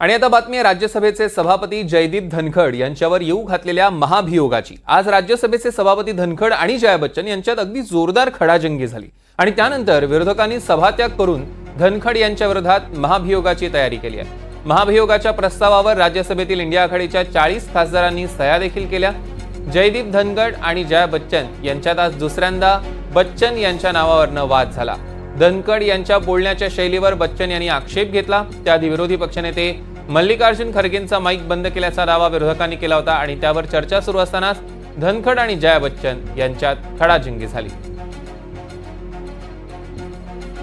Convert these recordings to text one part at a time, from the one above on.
आणि आता बातमी आहे राज्यसभेचे सभापती जयदीप धनखड यांच्यावर येऊ घातलेल्या महाभियोगाची. आज राज्यसभेचे सभापती धनखड आणि जया बच्चन यांच्यात अगदी जोरदार खडाजंगी झाली. आणि त्यानंतर विरोधकांनी सभात्याग करून धनखड यांच्या विरोधात महाभियोगाची तयारी केली आहे. महाभियोगाच्या प्रस्तावावर राज्यसभेतील इंडिया आघाडीच्या चाळीस खासदारांनी सह्या देखील केल्या. जयदीप धनगड आणि जया बच्चन यांच्यात आज दुसऱ्यांदा बच्चन यांच्या नावावरनं वाद झाला. धनखड यांच्या बोलण्याच्या शैलीवर बच्चन यांनी आक्षेप घेतला. त्याआधी विरोधी पक्षनेते मल्लिकार्जुन खरगेंचा माईक बंद केल्याचा दावा विरोधकांनी केला होता आणि त्यावर चर्चा सुरू असतानाच धनखड आणि जया बच्चन यांच्यात खडाजिंगी झाली.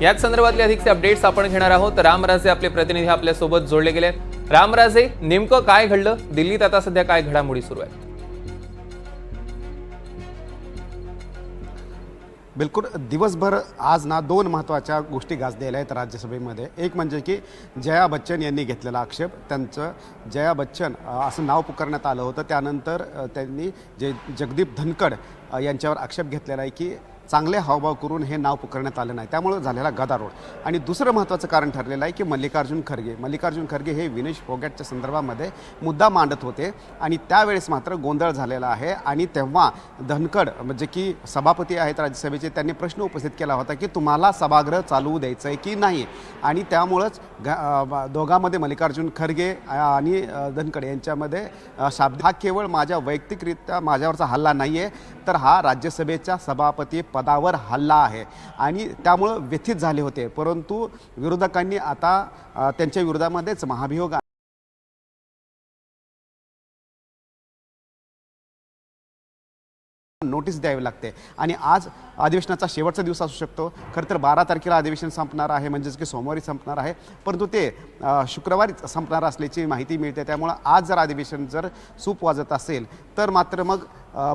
याच संदर्भातले अधिकचे अपडेट्स आपण घेणार आहोत. रामराजे आपले प्रतिनिधी आपल्यासोबत जोडले गेले. रामराजे नेमकं काय घडलं? दिल्लीत आता सध्या काय घडामोडी सुरू आहेत? बिलकुल दिवसभर आज ना दोन महत्त्वाच्या गोष्टी गाजलेल्या आहेत राज्यसभेमध्ये. एक म्हणजे की जया बच्चन यांनी घेतलेला आक्षेप त्यांचं जया बच्चन असं नाव पुकारण्यात आलं होतं. त्यानंतर त्यांनी जे जगदीप धनकड यांच्यावर आक्षेप घेतलेला आहे की चांगले हावभाव करून हे नाव पुकारण्यात आलं नाही. त्यामुळे झालेला गदारोळ. आणि दुसरं महत्त्वाचं कारण ठरलेलं आहे की मल्लिकार्जुन खरगे. मल्लिकार्जुन खरगे हे विनेश फोगॅटच्या संदर्भामध्ये मुद्दा मांडत होते आणि त्यावेळेस मात्र गोंधळ झालेला आहे. आणि तेव्हा धनकड म्हणजे की सभापती आहेत राज्यसभेचे त्यांनी प्रश्न उपस्थित केला होता की तुम्हाला सभागृह चालवू द्यायचं आहे की नाही? आणि त्यामुळंच दोघांमध्ये मल्लिकार्जुन खरगे आणि धनकड यांच्यामध्ये शाब्द हा केवळ माझ्या वैयक्तिकरित्या माझ्यावरचा हल्ला नाही आहे तर हा राज्यसभेच्या सभापती पदावर हल्ला आहे. आणि त्यामुळं व्यथित झाले होते. परंतु विरोधकांनी आता त्यांच्या विरोधामध्येच महाभियोग नोटीस द्यावी लागते. आणि आज अधिवेशनाचा शेवटचा दिवस असू शकतो. खरं तर बारा तारखेला अधिवेशन संपणार आहे. म्हणजेच की सोमवारी संपणार आहे. परंतु ते शुक्रवारी संपणार असल्याची माहिती मिळते. त्यामुळं आज जर अधिवेशन जर सूप वाजत असेल तर मात्र मग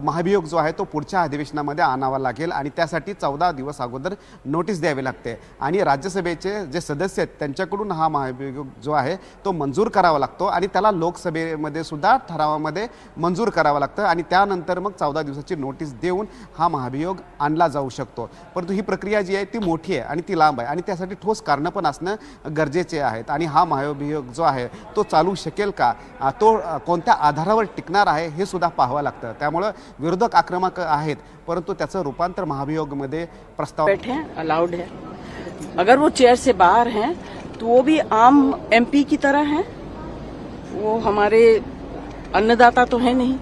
महाभियोग जो आहे तो पुढच्या अधिवेशनामध्ये आणावा लागेल आणि त्यासाठी चौदा दिवस अगोदर नोटीस द्यावी लागते. आणि राज्यसभेचे जे सदस्य आहेत त्यांच्याकडून हा महाभियोग जो आहे तो मंजूर करावा लागतो आणि त्याला लोकसभेमध्ये सुद्धा ठरावामध्ये मंजूर करावा लागतं आणि त्यानंतर मग चौदा दिवसाची नोटीस देऊन हा महाभियोग आणला जाऊ शकतो. परंतु ही प्रक्रिया जी आहे ती मोठी आहे आणि ती लांब आहे आणि त्यासाठी ठोस कारणं पण असणं गरजेचे आहेत. आणि हा महाभियोग जो आहे तो चालू शकेल का? तो कोणत्या आधारावर टिकणार आहे हे सुद्धा पाहावं लागतं. त्यामुळं विरोधक आक्रमक आहेत, परंतु त्याचं रूपांतर महाभियोगमध्ये प्रस्ताव बैठे अलाउड है। अगर वो चेयर से बाहर हैं तो वो भी आम एमपी की तरह हैं। वो हमारे अन्नदाता तो है नहीं।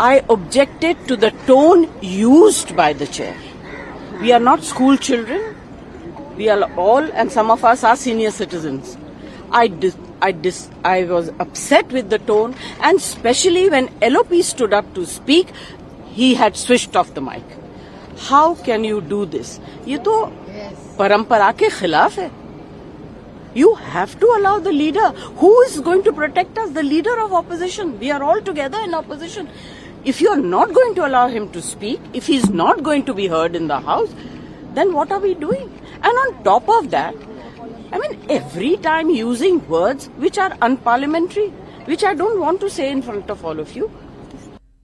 I objected to the tone used by the chair we are not school children we are all, and some of us are senior citizens. I I, dis- I was upset with the tone and especially when lop stood up to speak he had switched off the mic how can you do this ये तो परंपरा के खिलाफ है you have to allow the leader who is going to protect us the leader of opposition we are all together in opposition if you are not going to allow him to speak if he is not going to be heard in the house then what are we doing and on top of that i mean every time using words which are unparliamentary which i don't want to say in front of all of you